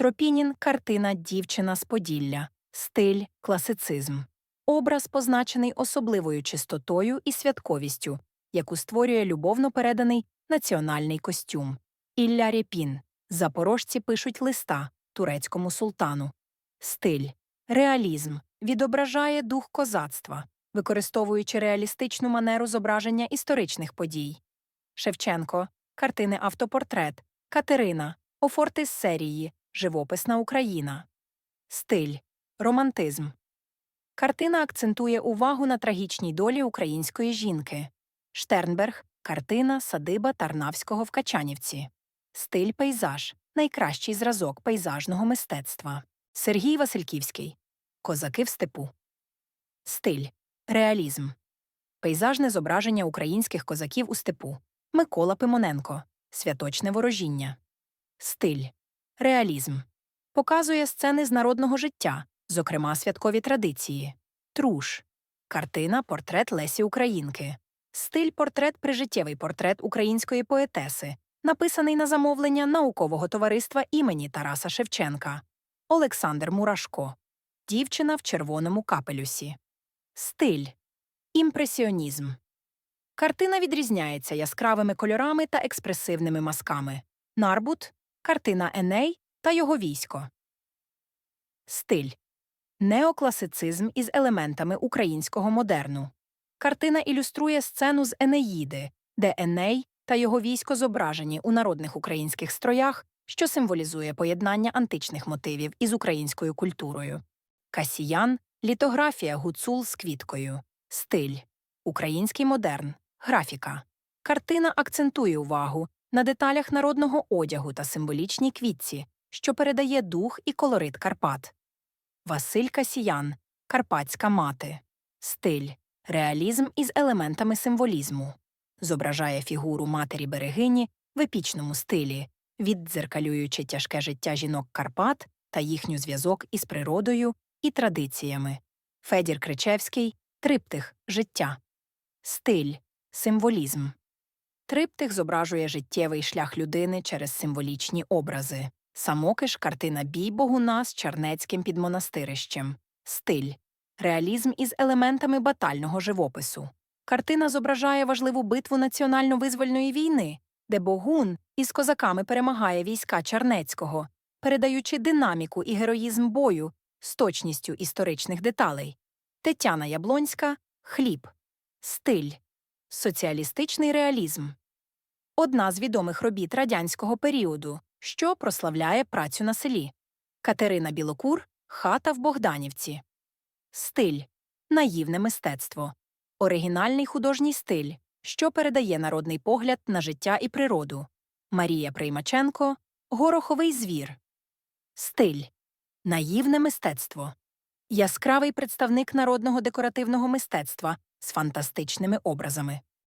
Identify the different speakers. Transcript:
Speaker 1: Тропінін картина Дівчина з Поділля, стиль класицизм. Образ позначений особливою чистотою і святковістю, яку створює любовно переданий національний костюм. Ілля Рєпін. Запорожці пишуть листа турецькому султану. Стиль реалізм відображає дух козацтва, використовуючи реалістичну манеру зображення історичних подій. Шевченко, картини автопортрет, Катерина, офорти з серії, живописна Україна. Стиль романтизм. Картина акцентує увагу на трагічній долі української жінки. Штернберг картина Садиба Тарнавського в Качанівці. Стиль пейзаж найкращий зразок пейзажного мистецтва. Сергій Васильківський. Козаки в степу. Стиль реалізм. Пейзажне зображення українських козаків у степу. Микола Пимоненко. Святочне ворожіння. Стиль реалізм. Показує сцени з народного життя, зокрема святкові традиції. Труш. Картина Портрет Лесі Українки. Стиль портрет прижиттєвий портрет української поетеси, написаний на замовлення наукового товариства імені Тараса Шевченка. Олександр Мурашко. Дівчина в червоному капелюсі. Стиль імпресіонізм. Картина відрізняється яскравими кольорами та експресивними мазками. Нарбут картина Еней та його військо. Стиль неокласицизм із елементами українського модерну. Картина ілюструє сцену з Енеїди, де Еней та його військо зображені у народних українських строях, що символізує поєднання античних мотивів із українською культурою. Касіян літографія гуцул з квіткою. Стиль український модерн. Графіка. Картина акцентує увагу на деталях народного одягу та символічній квітці, що передає дух і колорит Карпат. Василь Касіян Карпатська мати. Стиль реалізм із елементами символізму. Зображає фігуру матері берегині в епічному стилі, віддзеркалюючи тяжке життя жінок Карпат та їхню зв'язок із природою і традиціями. Федір Кричевський Триптих життя. Стиль символізм. Триптих зображує життєвий шлях людини через символічні образи. Самокиш картина Бій Богуна з Чернецьким підмонастирищем. Стиль реалізм із елементами батального живопису. Картина зображає важливу битву національно-визвольної війни, де Богун із козаками перемагає війська Чернецького, передаючи динаміку і героїзм бою з точністю історичних деталей. Тетяна Яблонська Хліб. Стиль соціалістичний реалізм. Одна з відомих робіт радянського періоду, що прославляє працю на селі. Катерина Білокур Хата в Богданівці. Стиль наївне мистецтво. Оригінальний художній стиль, що передає народний погляд на життя і природу. Марія Приймаченко Гороховий звір. Стиль наївне мистецтво. Яскравий представник народного декоративного мистецтва з фантастичними образами.